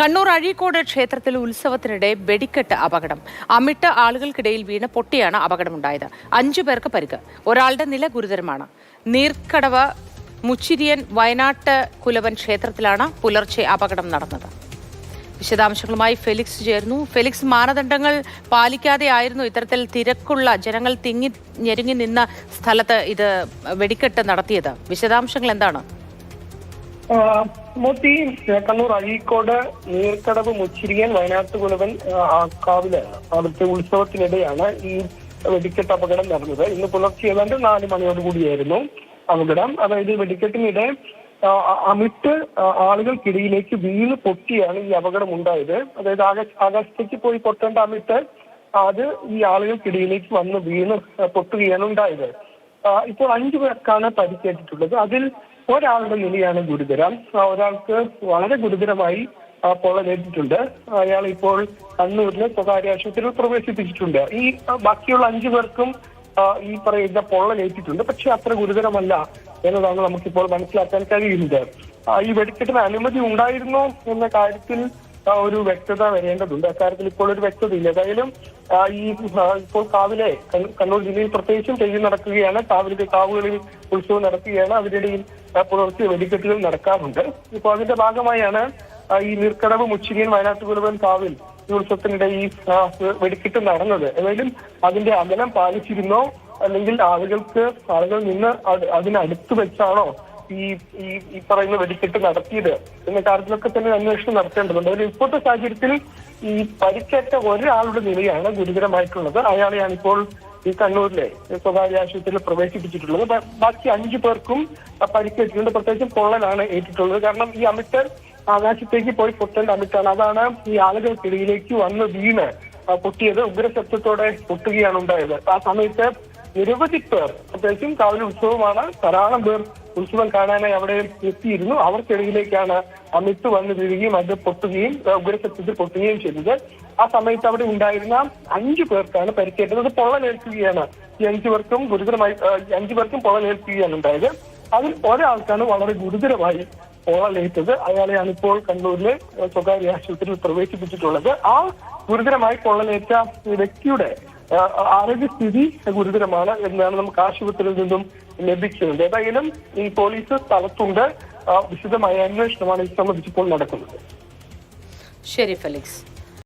കണ്ണൂർ അഴീക്കോട് ക്ഷേത്രത്തിൽ ഉത്സവത്തിനിടെ വെടിക്കെട്ട് അപകടം. അമിട്ട ആളുകൾക്കിടയിൽ വീണ് പൊട്ടിയാണ് അപകടമുണ്ടായത്. അഞ്ചു പേർക്ക് പരിക്ക്. ഒരാളുടെ നില ഗുരുതരമാണ്. നീർക്കടവ് മുച്ചിരിയൻ വയനാട്ട് കുലവൻ ക്ഷേത്രത്തിലാണ് പുലർച്ചെ അപകടം നടന്നത്. വിശദാംശങ്ങളുമായി ഫെലിക്സ് ചേർന്നു ഫെലിക്സ് മാനദണ്ഡങ്ങൾ പാലിക്കാതെ ആയിരുന്നു ഇത്തരത്തിൽ തിരക്കുള്ള ജനങ്ങൾ തിങ്ങി ഞെരുങ്ങി നിന്ന സ്ഥലത്ത് ഇത് വെടിക്കെട്ട് നടത്തിയത്. വിശദാംശങ്ങൾ എന്താണ്? മോത്തി കണ്ണൂർ അഴീക്കോട് നീർക്കടവ് മുച്ചിരിയൻ വയനാട്ട് കുലവൻ ആക്കാവിലാണ് കാവിലാണ് അവിടുത്തെ ഉത്സവത്തിനിടെയാണ് ഈ വെടിക്കെട്ട് അപകടം നടന്നത്. ഇന്ന് പുലർച്ചെ ഏതാണ്ട് നാല് മണിയോട് കൂടിയായിരുന്നു അപകടം. അതായത് വെടിക്കെട്ടിനിടെ അമിട്ട് ആളുകൾക്കിടയിലേക്ക് വീണ് പൊട്ടിയാണ് ഈ അപകടം ഉണ്ടായത് അതായത് ആകാശ ആകാശത്തേക്ക് പോയി പൊട്ടേണ്ട അമിട്ട് അത് ഈ ആളുകൾക്കിടയിലേക്ക് വന്ന് വീണ് പൊട്ടുകയാണ് ഉണ്ടായത്. ഇപ്പോൾ അഞ്ചു പേർക്കാണ് പരിക്കേറ്റിട്ടുള്ളത്. അതിൽ ഒരാളുടെ നിലയാണ് ഗുരുതരം. ഒരാൾക്ക് വളരെ ഗുരുതരമായി പൊള്ളലേറ്റിട്ടുണ്ട്. അയാൾ ഇപ്പോൾ കണ്ണൂരിലെ സ്വകാര്യ ആശുപത്രിയിൽ പ്രവേശിപ്പിച്ചിട്ടുണ്ട്. ഈ ബാക്കിയുള്ള അഞ്ചു പേർക്കും ഈ പറയുന്ന പൊള്ളലേറ്റിട്ടുണ്ട്. പക്ഷെ അത്ര ഗുരുതരമല്ല എന്നതാണ് നമുക്കിപ്പോൾ മനസ്സിലാക്കാൻ കഴിയുന്നത്. ഈ വെടിക്കെട്ടിന് അനുമതി ഉണ്ടായിരുന്നു എന്ന കാര്യത്തിൽ ഒരു വ്യക്തത വരേണ്ടതുണ്ട്. അക്കാര്യത്തിൽ ഇപ്പോൾ ഒരു വ്യക്തതയില്ല. ഏതായാലും ഈ ഇപ്പോൾ കാവിലെ കണ്ണൂർ ജില്ലയിൽ പ്രത്യേകിച്ചും തെയ്യം നടക്കുകയാണ്. കാവിലെ കാവുകളിൽ ഉത്സവം നടക്കുകയാണ്. അതിനിടയിൽ പുലർച്ചെ വെടിക്കെട്ടുകൾ നടക്കാറുണ്ട്. ഇപ്പോൾ അതിന്റെ ഭാഗമായാണ് ഈ നീർക്കടവ് മുച്ചിരിയൻ വയനാട്ടു കുലവൻ കാവിൽ ഈ ഉത്സവത്തിനിടെ ഈ വെടിക്കെട്ട് നടന്നത്. ഏതായാലും അതിന്റെ അകലം പാലിച്ചിരുന്നോ? അല്ലെങ്കിൽ ആളുകൾക്ക് ആളുകൾ നിന്ന് അത് അതിനടുത്ത് വെച്ചാണോ ഈ ഈ ഈ പറയുന്ന വെടിക്കെട്ട് നടത്തിയത് എന്ന കാര്യത്തിലൊക്കെ തന്നെ അന്വേഷണം നടത്തേണ്ടതുണ്ട്. അതിൽ ഇപ്പോഴത്തെ സാഹചര്യത്തിൽ ഈ പരിക്കേറ്റ ഒരാളുടെ നിലയാണ് ഗുരുതരമായിട്ടുള്ളത്. അയാളെയാണ് ഇപ്പോൾ ഈ കണ്ണൂരിലെ സ്വകാര്യ ആശുപത്രിയിൽ പ്രവേശിപ്പിച്ചിട്ടുള്ളത്. ബാക്കി അഞ്ചു പേർക്കും പരിക്കേറ്റിട്ടുണ്ട്. പ്രത്യേകിച്ചും പൊള്ളലാണ് ഏറ്റിട്ടുള്ളത്. കാരണം ഈ അമിത് ആകാശത്തേക്ക് പോയി പൊട്ടേണ്ട അമിട്ടാണ് അതാണ് ഈ ആളുകൾക്കിടയിലേക്ക് വന്ന് വീണ് പൊട്ടിയത്. ഉഗ്രശബ്ദത്തോടെ പൊട്ടുകയാണ് ഉണ്ടായത്. ആ സമയത്ത് നിരവധി പേർ പ്രത്യേകിച്ചും കാവൽ ഉത്സവമാണ് ധാരാളം പേർ ഉത്സവം കാണാനായി അവിടെ എത്തിയിരുന്നു. അവർക്കിടയിലേക്കാണ് അമിത്ത് വന്ന് വീഴുകയും അത് പൊട്ടുകയും ആ, ഉഗ്രശബ്ദത്തിൽ പൊട്ടുകയും ചെയ്തത്. ആ സമയത്ത് അവിടെ ഉണ്ടായിരുന്ന അഞ്ചു പേർക്കാണ് പരിക്കേറ്റത്. അത് പൊള്ളലേൽക്കുകയാണ്. ഈ അഞ്ചു പേർക്കും ഗുരുതരമായി അഞ്ചു പേർക്കും പൊള്ളലേൽക്കുകയാണ് ഉണ്ടായത്. അതിൽ ഒരാൾക്കാണ് വളരെ ഗുരുതരമായി പൊള്ളലേറ്റത്. അയാളെയാണ് ഇപ്പോൾ കണ്ണൂരിലെ സ്വകാര്യ ആശുപത്രിയിൽ പ്രവേശിപ്പിച്ചിട്ടുള്ളത്. ആ ഗുരുതരമായി പൊള്ളലേറ്റ വ്യക്തിയുടെ ആരോഗ്യസ്ഥിതി ഗുരുതരമാണ് എന്നാണ് നമുക്ക് ആശുപത്രിയിൽ നിന്നും ലഭിക്കുന്നത്. ഏതായാലും ഈ പോലീസ് സ്ഥലത്തുണ്ട് വിശദമായ അന്വേഷണമാണ് ഇത് സംബന്ധിച്ചിപ്പോൾ നടക്കുന്നത്. ശരി ഫെലിക്സ്.